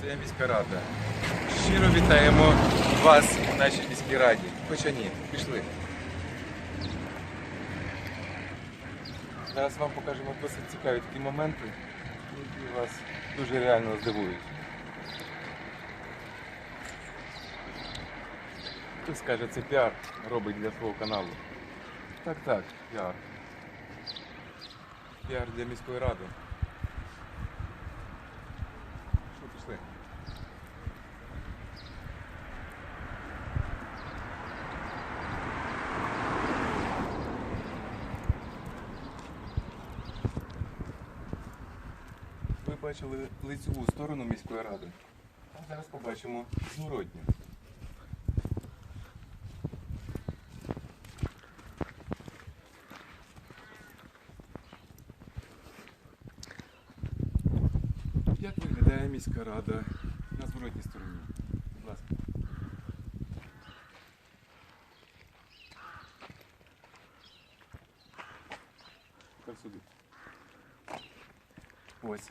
Це міська рада. Щиро вітаємо вас в нашій міській раді. Хоча ні, пішли. Зараз вам покажемо досить цікаві такі моменти, які вас дуже реально здивують. Хтось скаже, це піар робить для свого каналу. Так, так, піар. Піар для міської ради. Що пішли? Бачили лицеву сторону міської ради. А зараз побачимо зворотню. Як виглядає міська рада на зворотній стороні? Ось,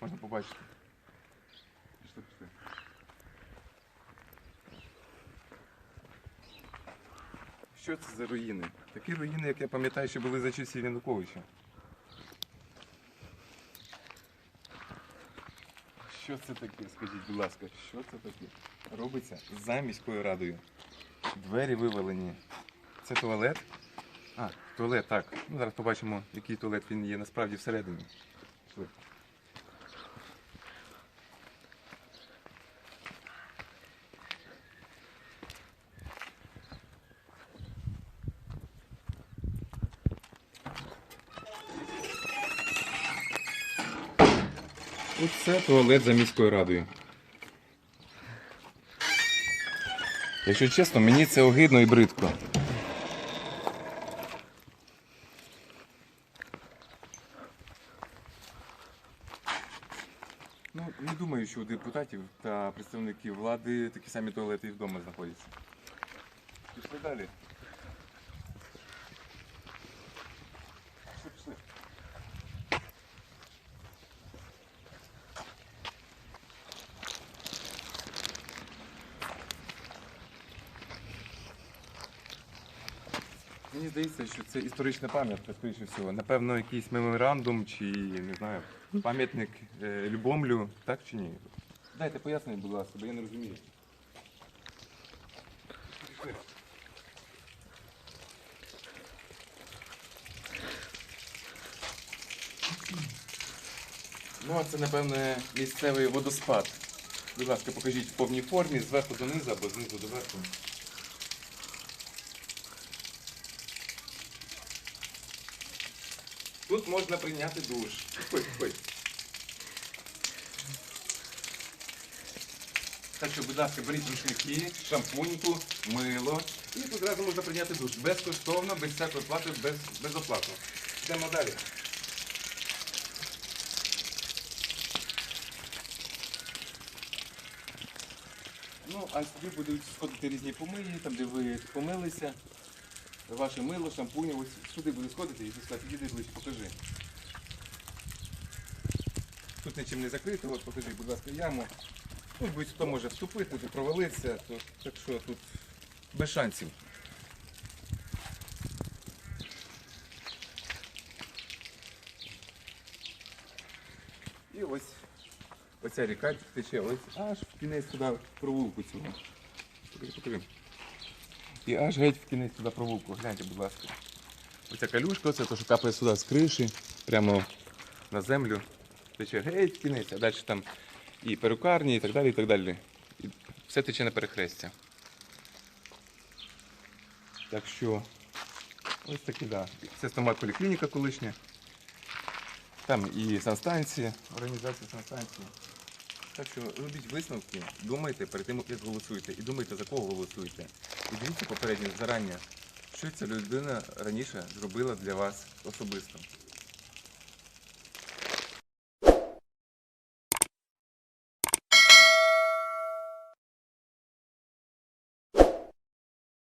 можна побачити. Пішли, пішли. Що це за руїни? Такі руїни, як я пам'ятаю, що були за часів Януковича. Що це таке? Скажіть, будь ласка, що це таке? Робиться за міською радою. Двері вивалені. Це туалет? А, туалет, так. Ну, зараз побачимо, який туалет він є насправді всередині. Пішли. Оце туалет за міською радою. Якщо чесно, мені це огидно і бридко. Ну, не думаю, що у депутатів та представників влади такі самі туалети і вдома знаходяться. Пішли далі. Пішли, пішли. Мені здається, що це історична пам'ятка, скоріше всього. Напевно, якийсь меморандум чи не знаю, пам'ятник е, Любомлю, так чи ні? Дайте пояснення, будь ласка, бо я не розумію. Ну, а це, напевне, місцевий водоспад. Будь ласка, покажіть в повній формі, зверху донизу або знизу до верху. Тут можна прийняти душ. Ой, ой. Так що, будь ласка, беріть рушники, шампуньку, мило. І тут одразу можна прийняти душ. Безкоштовно, без всякої плати, без, безоплатно. Йдемо далі. Ну, а сюди будуть сходити різні помиї, там де ви помилися. Ваше мило, шампунь, ось сюди буде сходити і сказати, іди ближче, покажи. Тут нічим не закрито, от покажи, будь ласка, яму. Тут будь-хто може вступити, провалитися, то, так що тут без шансів. І ось оця ріка тече ось аж в кінець туди провулку цього. Покажи, покажи. І аж геть в кінець туди провулку. Гляньте, будь ласка. Оця калюшка, це те, що капає сюди з криші, прямо на землю. Тече геть в кінець, а далі там і перукарні, і так далі, і так далі. І все тече на перехрестя. Так що, ось такі, да. Це стомат поліклініка колишня. Там і санстанція, організація санстанції. Так що робіть висновки, думайте перед тим, як голосуєте. І думайте, за кого голосуєте. І дивіться попередньо зарані, що ця людина раніше зробила для вас особисто.